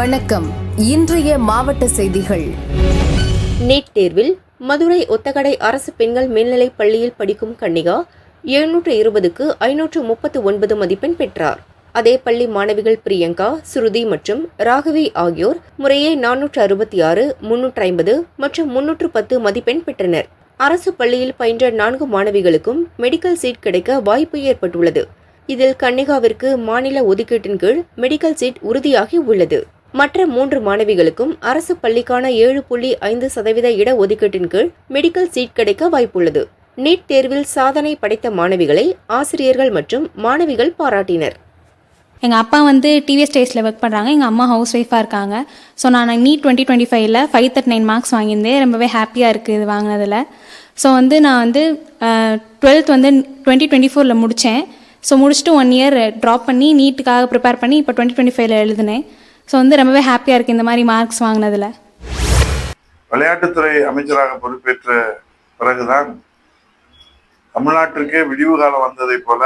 வணக்கம். இன்றைய மாவட்ட செய்திகள். நீட் தேர்வில் மதுரை ஒத்தகடை அரசு பெண்கள் மேல்நிலைப் பள்ளியில் படிக்கும் கன்னிகா எழுநூற்று இருபதுக்கு ஐநூற்று முப்பத்து ஒன்பது மதிப்பெண் பெற்றார். அதே பள்ளி மாணவிகள் பிரியங்கா சுருதி மற்றும் ராகவி ஆகியோர் முறையே நானூற்று அறுபத்தி ஆறு முன்னூற்று ஐம்பது மற்றும் முன்னூற்று பத்து மதிப்பெண் பெற்றனர். அரசு பள்ளியில் பயின்ற நான்கு மாணவிகளுக்கும் மெடிக்கல் சீட் கிடைக்க வாய்ப்பு ஏற்பட்டுள்ளது. இதில் கன்னிகாவிற்கு மாநில ஒதுக்கீட்டின் கீழ் மெடிக்கல் சீட் உறுதியாகி உள்ளது. மற்ற மூன்று மாணவிகளுக்கும் அரசு பள்ளிக்கான ஏழு புள்ளி ஐந்து சதவீத இடஒதுக்கீட்டின் கீழ் மெடிக்கல் சீட் கிடைக்க வாய்ப்புள்ளது. நீட் தேர்வில் சாதனை படைத்த மாணவிகளை ஆசிரியர்கள் மற்றும் மாணவிகள் பாராட்டினர். எங்கள் அப்பா வந்து டிவிஎஸ் டேஸில் ஒர்க் பண்ணுறாங்க எங்கள் அம்மா ஹவுஸ் ஒய்ஃபாக இருக்காங்க. ஸோ நான் நீட் டுவெண்ட்டி டுவெண்ட்டி ஃபைவ்ல ஃபைவ் தேர்ட்டி நைன் மார்க்ஸ் வாங்கியிருந்தேன். ரொம்பவே ஹாப்பியாக இருக்குது இது வாங்கினதில். ஸோ வந்து நான் வந்து டுவெல்த் வந்து டுவெண்ட்டி டுவெண்ட்டி ஃபோரில் முடித்தேன் ஸோ முடிச்சுட்டு ஒன் இயர் ட்ராப் பண்ணி நீட்டுக்காக ப்ரிப்பேர் பண்ணி இப்போ டுவெண்ட்டி டுவெண்ட்டி ஃபைவ்ல எழுதினேன். ஸோ வந்து ரொம்பவே ஹாப்பியாக இருக்குது இந்த மாதிரி மார்க்ஸ் வாங்கினதில். விளையாட்டுத்துறை அமைச்சராக பொறுப்பேற்ற பிறகுதான் தமிழ்நாட்டிற்கே விடிவு காலம் வந்ததை போல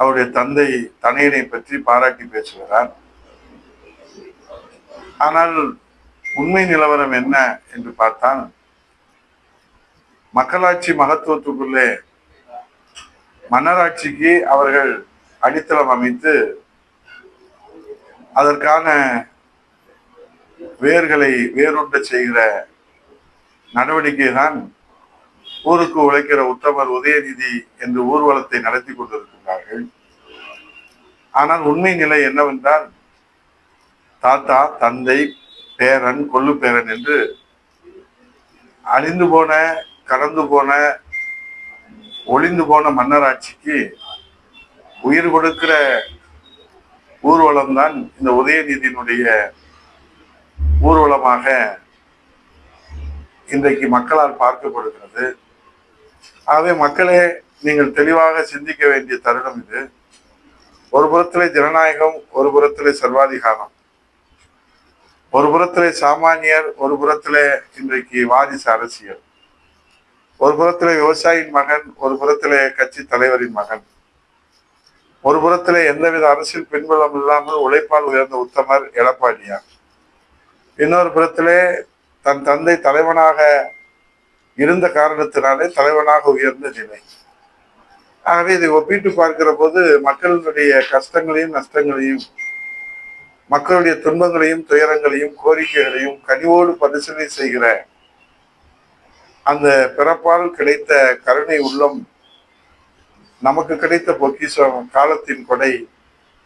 அவருடைய தந்தை தனையனை பற்றி பாராட்டி பேசுகிறார். ஆனால் உண்மை நிலவரம் என்ன என்று பார்த்தால் மக்களாட்சி மகத்துவத்துக்குள்ளே மன்னராட்சிக்கு அவர்கள் அடித்தளம் அமைத்து அதற்கான வேர்களை வேரூட்ட செய்கிற நடவடிக்கை தான் ஊருக்கு உழைக்கிற உத்தமர் உதயநிதி என்று ஊர்வலத்தை நடத்தி கொண்டிருக்கிறார்கள் ஆனால் உண்மை நிலை என்னவென்றால் தாத்தா தந்தை பேரன் கொல்லு பேரன் என்று அழிந்து போன கடந்து போன ஒளிந்து போன மன்னராட்சிக்கு உயிர் கொடுக்கிற ஊர்வலம் தான் இந்த உதயநிதியினுடைய ஊர்வலமாக இன்றைக்கு மக்களால் பார்க்கப்படுகிறது. ஆகவே மக்களே நீங்கள் தெளிவாக சிந்திக்க வேண்டிய தருணம் இது. ஒரு புறத்திலே ஜனநாயகம் ஒரு புறத்திலே சர்வாதிகாரம். ஒரு புறத்திலே சாமானியர் ஒரு புறத்திலே இன்றைக்கு வாரிசு அரசியல். ஒரு புறத்திலே விவசாயியின் மகன் ஒரு புறத்திலே கட்சி தலைவரின் மகன். ஒரு புறத்துல எந்தவித அரசியல் பின்புலம் இல்லாமல் உழைப்பால் உயர்ந்த உத்தமர் எடப்பாடியார் இன்னொரு புறத்திலே தன் தந்தை தலைவனாக இருந்த காரணத்தினாலே தலைவனாக உயர்ந்த நிலை. ஆகவே இதை ஒப்பிட்டு பார்க்கிற போது மக்களுடைய கஷ்டங்களையும் நஷ்டங்களையும் மக்களுடைய துன்பங்களையும் துயரங்களையும் கோரிக்கைகளையும் கனிவோடு பரிசீலனை செய்கிற அந்த பிறப்பால் கிடைத்த கருணை உள்ளம் நமக்கு கிடைத்த பொக்கிஷம் காலத்தின் கொடை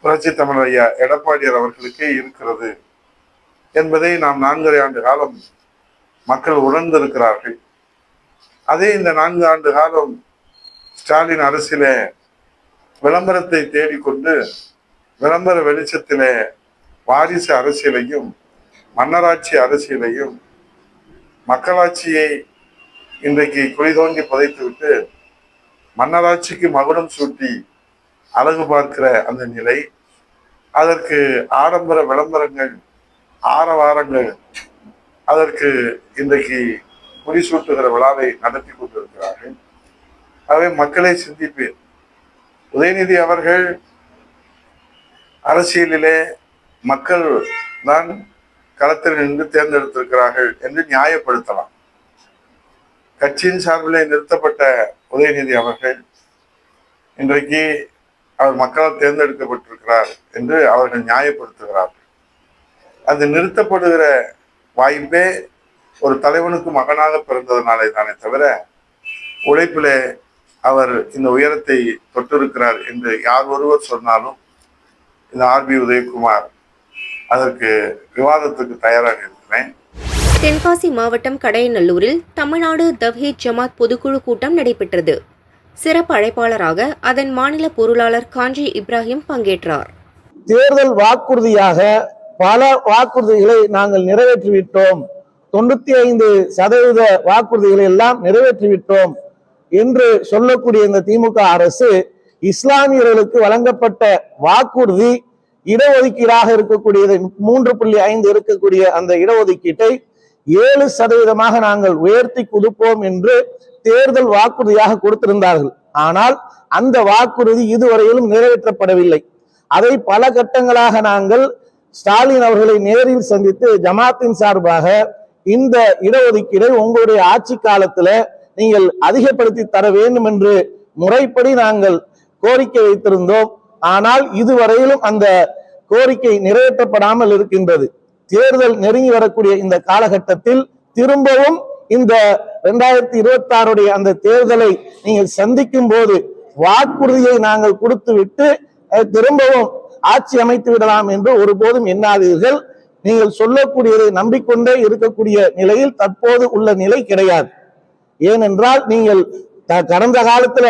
புரட்சி தமிழ் ஐயா எடப்பாடியார் அவர்களுக்கே இருக்கிறது என்பதை நாம் நான்கரை ஆண்டு காலம் மக்கள் உணர்ந்திருக்கிறார்கள். அதே இந்த நான்கு ஆண்டு காலம் ஸ்டாலின் அரசில விளம்பரத்தை தேடிக்கொண்டு விளம்பர வெளிச்சத்திலே வாரிசு அரசியலையும் மன்னராட்சி அரசியலையும் மக்களாட்சியை இன்றைக்கு குழி தோண்டி புதைத்துவிட்டு மன்னராட்சிக்கு மகுடம் சூட்டி அழகு பார்க்கிற அந்த நிலை அதற்கு ஆடம்பர விளம்பரங்கள் ஆரவாரங்கள் அதற்கு இன்றைக்கு முடிசூட்டுகிற விழாவை நடத்தி கொண்டிருக்கிறார்கள். ஆகவே மக்களை சிந்திப்பேன். உதயநிதி அவர்கள் அரசியலிலே மக்கள் தான் களத்தில் நின்று தேர்ந்தெடுத்திருக்கிறார்கள் என்று நியாயப்படுத்தலாம். கட்சியின் சார்பிலே நிறுத்தப்பட்ட உதயநிதி அவர்கள் இன்றைக்கு அவர் மக்களால் தேர்ந்தெடுக்கப்பட்டிருக்கிறார் என்று அவர்கள் நியாயப்படுத்துகிறார்கள். அது நிறுத்தப்படுகிற வாய்ப்பே ஒரு தலைவனுக்கு மகனாக பிறந்ததுனாலே தானே தவிர உழைப்பிலே அவர் இந்த உயரத்தை தொட்டிருக்கிறார் என்று யார் ஒருவர் சொன்னாலும் இந்த ஆர்பி உதயகுமார் அதற்கு விவாதத்துக்கு தயாராக இருக்கிறேன் தென்காசி மாவட்டம் கடையநல்லூரில் தமிழ்நாடு தவ்ஹீத் ஜமாத் பொதுக்குழு கூட்டம் நடைபெற்றது. சிறப்பு அழைப்பாளராக அதன் மாநில பொருளாளர் காஞ்சி இப்ராஹிம் பங்கேற்றார். தேர்தல் வாக்குறுதியாக பல வாக்குறுதிகளை நாங்கள் நிறைவேற்றிவிட்டோம். தொண்ணூத்தி ஐந்து சதவீத வாக்குறுதிகளை எல்லாம் நிறைவேற்றிவிட்டோம் என்று சொல்லக்கூடிய இந்த திமுக அரசு இஸ்லாமியர்களுக்கு வழங்கப்பட்ட வாக்குறுதி இடஒதுக்கீடாக இருக்கக்கூடியது மூன்று புள்ளி ஐந்து இருக்கக்கூடிய அந்த இடஒதுக்கீட்டை ஏழு சதவீதமாக நாங்கள் உயர்த்தி கொடுப்போம் என்று தேர்தல் வாக்குறுதியாக கொடுத்திருந்தார்கள். ஆனால் அந்த வாக்குறுதி இதுவரையிலும் நிறைவேற்றப்படவில்லை. அதை பல கட்டங்களாக நாங்கள் ஸ்டாலின் அவர்களை நேரில் சந்தித்து ஜமாத்தின் சார்பாக இந்த இடஒதுக்கீடை உங்களுடைய ஆட்சி காலத்துல நீங்கள் அதிகப்படுத்தி தர வேண்டும் என்று முறைப்படி நாங்கள் கோரிக்கை வைத்திருந்தோம். ஆனால் இதுவரையிலும் அந்த கோரிக்கை நிறைவேற்றப்படாமல் இருக்கின்றது. தேர்தல் நெருங்கி வரக்கூடிய இந்த காலகட்டத்தில் திரும்பவும் இந்த இரண்டாயிரத்தி இருபத்தி ஆறுடைய அந்த தேர்தலை நீங்கள் சந்திக்கும் போது வாக்குறுதியை நாங்கள் கொடுத்து விட்டு திரும்பவும் ஆட்சி அமைத்து விடலாம் என்று ஒருபோதும் எண்ணாதீர்கள். நீங்கள் சொல்லக்கூடியதை நம்பிக்கொண்டே இருக்கக்கூடிய நிலையில் தற்போது உள்ள நிலை கிடையாது. ஏனென்றால் நீங்கள் கடந்த காலத்துல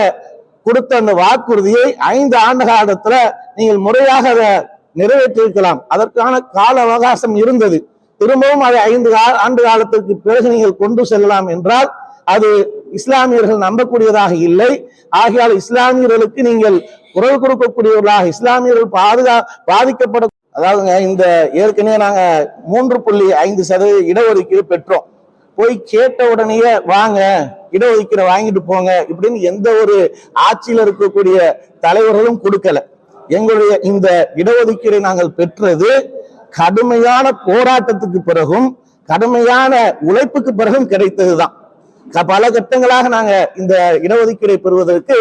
கொடுத்த அந்த வாக்குறுதியை ஐந்து ஆண்டு காலத்துல நீங்கள் முறையாக அதை நிறைவேற்றிருக்கலாம் அதற்கான கால அவகாசம் இருந்தது. திரும்பவும் அதை ஐந்து கா- ஆண்டு காலத்திற்கு பிறகு நீங்கள் கொண்டு செல்லலாம் என்றால் அது இஸ்லாமியர்கள் நம்பக்கூடியதாக இல்லை. ஆகையால் இஸ்லாமியர்களுக்கு நீங்கள் குரல் கொடுக்கக்கூடியவர்களாக இஸ்லாமியர்கள் பாதுகா பாதிக்கப்பட அதாவதுங்க இந்த ஏற்கனவே நாங்க மூன்று புள்ளி ஐந்து சதவீத இடஒதுக்கீடு பெற்றோம். போய் கேட்ட உடனேயே வாங்க இடஒதுக்கீடு வாங்கிட்டு போங்க. இப்படின்னு எந்த ஒரு ஆட்சியில இருக்கக்கூடிய தலைவர்களும் கொடுக்கல. எங்களுடைய இந்த இடஒதுக்கீடை நாங்கள் பெற்றது கடுமையான போராட்டத்துக்கு பிறகும் கடுமையான உழைப்புக்கு பிறகும் கிடைத்ததுதான். பல கட்டங்களாக நாங்க இந்த இடஒதுக்கீடை பெறுவதற்கு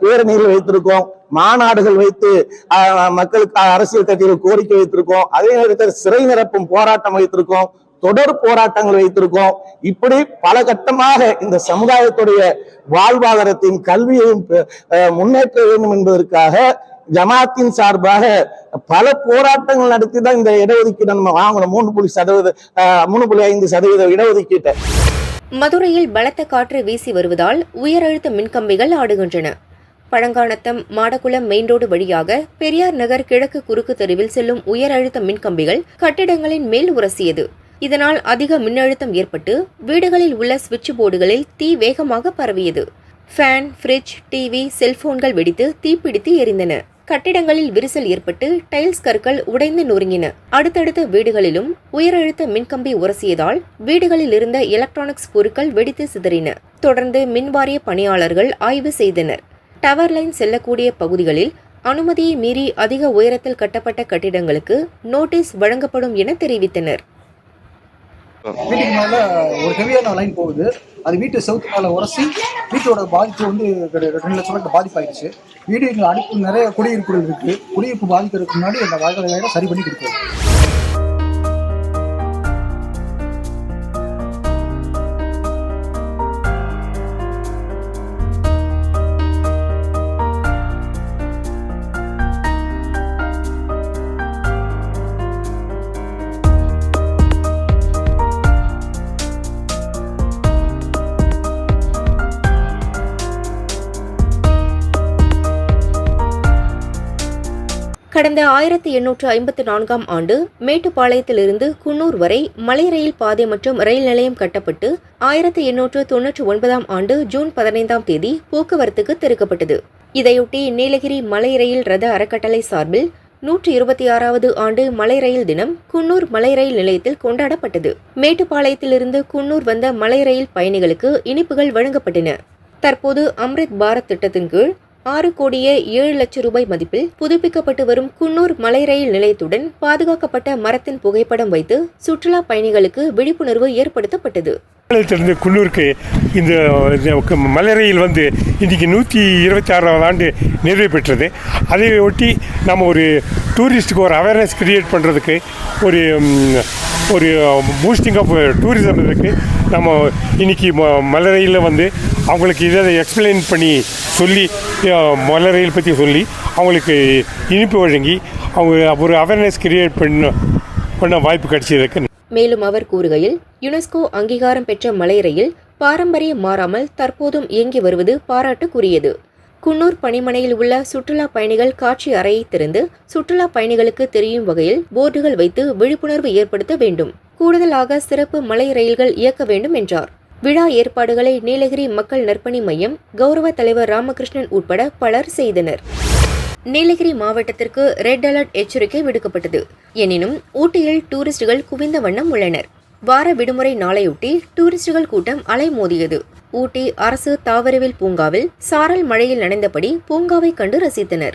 பேரணிகள் வைத்திருக்கோம் மாநாடுகள் வைத்து மக்களுக்கு அரசியல் கட்சிகள் கோரிக்கை வைத்திருக்கோம் அதே நேரத்தில் சிறை நிரப்பும் போராட்டம் வைத்திருக்கோம் தொடர் போராட்டங்கள் வைத்திருக்கோம். இப்படி பல கட்டமாக இந்த சமுதாயத்துடைய வாழ்வாதாரத்தையும் கல்வியையும் பெ- முன்னேற்ற வேண்டும் என்பதற்காக ஜமாத்தின் சார்பாக பல போராட்டங்கள் நடத்தி தான் இந்த இடஒதுக்கீட்டை நம்ம வாங்கணும். மூணு புள்ளி சதவீத மூணு புள்ளி ஐந்து சதவீத இடஒதுக்கீட்டை. மதுரையில் பலத்த காற்று வீசி வருவதால் உயரழுத்த மின்கம்பிகள் ஆடுகின்றன. பழங்கானத்தம் மாடக்குளம் மெயின் ரோடு வழியாக பெரியார் நகர் கிழக்கு குறுக்கு தெருவில் செல்லும் உயரழுத்த மின்கம்பிகள் கட்டிடங்களின் மேல் உரசியது. இதனால் அதிக மின்னழுத்தம் ஏற்பட்டு வீடுகளில் உள்ள சுவிட்ச் போர்டுகளில் தீ வேகமாக பரவியது. ஃபேன் ஃப்ரிட்ஜ் டிவி செல்போன்கள் வெடித்து தீப்பிடித்து எரிந்தன. கட்டிடங்களில் விரிசல் ஏற்பட்டு டைல்ஸ் கற்கள் உடைந்து நொறுங்கின. அடுத்தடுத்த வீடுகளிலும் உயரழுத்த மின்கம்பி உரசியதால் வீடுகளில் இருந்த எலக்ட்ரானிக்ஸ் பொருட்கள் வெடித்து சிதறின. தொடர்ந்து மின்வாரிய பணியாளர்கள் ஆய்வு செய்தனர். டவர் லைன் செல்லக்கூடிய பகுதிகளில் அனுமதியை மீறி அதிக உயரத்தில் கட்டப்பட்ட கட்டிடங்களுக்கு நோட்டீஸ் வழங்கப்படும் என தெரிவித்தனர். வீட்டுக்கு மேல ஒரு ஹெவியான லைன் போகுது. அது வீட்டு செவுத்து மேல உரசி வீட்டோட பாதிப்பு வந்து ரெண்டு லட்சம் ரூபாய்க்கு பாதிப்பாயிடுச்சு. வீடு எங்க அடுப்பு நிறைய குடியிருப்புகள் இருக்கு. குடியிருப்பு பாதிக்கிறதுக்கு முன்னாடி அந்த வாழ்க்கை சரி பண்ணி கொடுக்குறோம் கடந்த ஆயிரத்தி எண்ணூற்று ஐம்பத்து நான்காம் ஆண்டு மேட்டுப்பாளையத்திலிருந்து குன்னூர் வரை மலை ரயில் பாதை மற்றும் ரயில் நிலையம் கட்டப்பட்டு ஆயிரத்தி எண்ணூற்று தொன்னூற்று ஒன்பதாம் ஆண்டு ஜூன் பதினைந்தாம் தேதி போக்குவரத்துக்கு திறக்கப்பட்டது இதையொட்டி நீலகிரி மலை ரயில் ரத அறக்கட்டளை சார்பில் நூற்றி இருபத்தி ஆறாவது ஆண்டு மலை ரயில் தினம் குன்னூர் மலை ரயில் நிலையத்தில் கொண்டாடப்பட்டது. மேட்டுப்பாளையத்திலிருந்து குன்னூர் வந்த மலை ரயில் பயணிகளுக்கு இனிப்புகள் வழங்கப்பட்டன. தற்போது அம்ரித் பாரத் திட்டத்தின் கீழ் ஆறு கோடியே ஏழு லட்சம் ரூபாய் மதிப்பில் புதுப்பிக்கப்பட்டு வரும் குன்னூர் மலை ரயில் நிலையத்துடன் பாதுகாக்கப்பட்ட மரத்தின் புகைப்படம் வைத்து சுற்றுலா பயணிகளுக்கு விழிப்புணர்வு ஏற்படுத்தப்பட்டது. குன்னூருக்கு இந்த மலரையில் வந்து இன்றைக்கி நூற்றி இருபத்தி ஆறாவது ஆண்டு நிறைவு பெற்றது. அதை ஒட்டி நம்ம ஒரு டூரிஸ்ட்டுக்கு ஒரு அவேர்னஸ் கிரியேட் பண்ணுறதுக்கு ஒரு ஒரு பூஸ்டிங் ஆஃப் டூரிசம் இதுக்கு நம்ம இன்றைக்கி ம- மலரையில் வந்து அவங்களுக்கு இதை எக்ஸ்பிளைன் பண்ணி சொல்லி அஹ், பற்றி சொல்லி அவங்களுக்கு இனிப்பு வழங்கி அவங்க ஒரு அவேர்னஸ் கிரியேட் பண்ண பண்ண வாய்ப்பு கிடைச்சிருக்கு. மேலும் அவர் கூறுகையில் யுனெஸ்கோ அங்கீகாரம் பெற்ற மலை ரயில் பாரம்பரியம் மாறாமல் தற்போதும் இயங்கி வருவது பாராட்டுக்குரியது. குன்னூர் பணிமனையில் உள்ள சுற்றுலா பயணிகள் காட்சி அறையை திறந்து சுற்றுலா பயணிகளுக்கு தெரியும் வகையில் போர்டுகள் வைத்து விழிப்புணர்வு ஏற்படுத்த வேண்டும். கூடுதலாக சிறப்பு மலை ரயில்கள் இயக்க வேண்டும் என்றார். விழா ஏற்பாடுகளை நீலகிரி மக்கள் நற்பணி மையம் கௌரவ தலைவர் ராமகிருஷ்ணன் உட்பட பலர் செய்தனர். நீலகிரி மாவட்டத்திற்கு ரெட் அலர்ட் எச்சரிக்கை விடுக்கப்பட்டது. எனினும் ஊட்டியில் டூரிஸ்டுகள் குவிந்த வண்ணம் உள்ளனர். வார விடுமுறை நாளையொட்டி டூரிஸ்டுகள் கூட்டம் அலைமோதியது ஊட்டி அரசு தாவரவில் பூங்காவில் சாரல் மழையில் நனைந்தபடி பூங்காவை கண்டு ரசித்தனர்.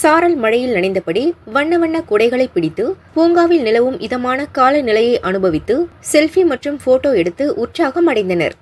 சாரல் மழையில் நனைந்தபடி வண்ண வண்ண குடைகளை பிடித்து பூங்காவில் நிலவும் இதமான காலநிலையை அனுபவித்து செல்ஃபி மற்றும் போட்டோ எடுத்து உற்சாகம் அடைந்தனர்.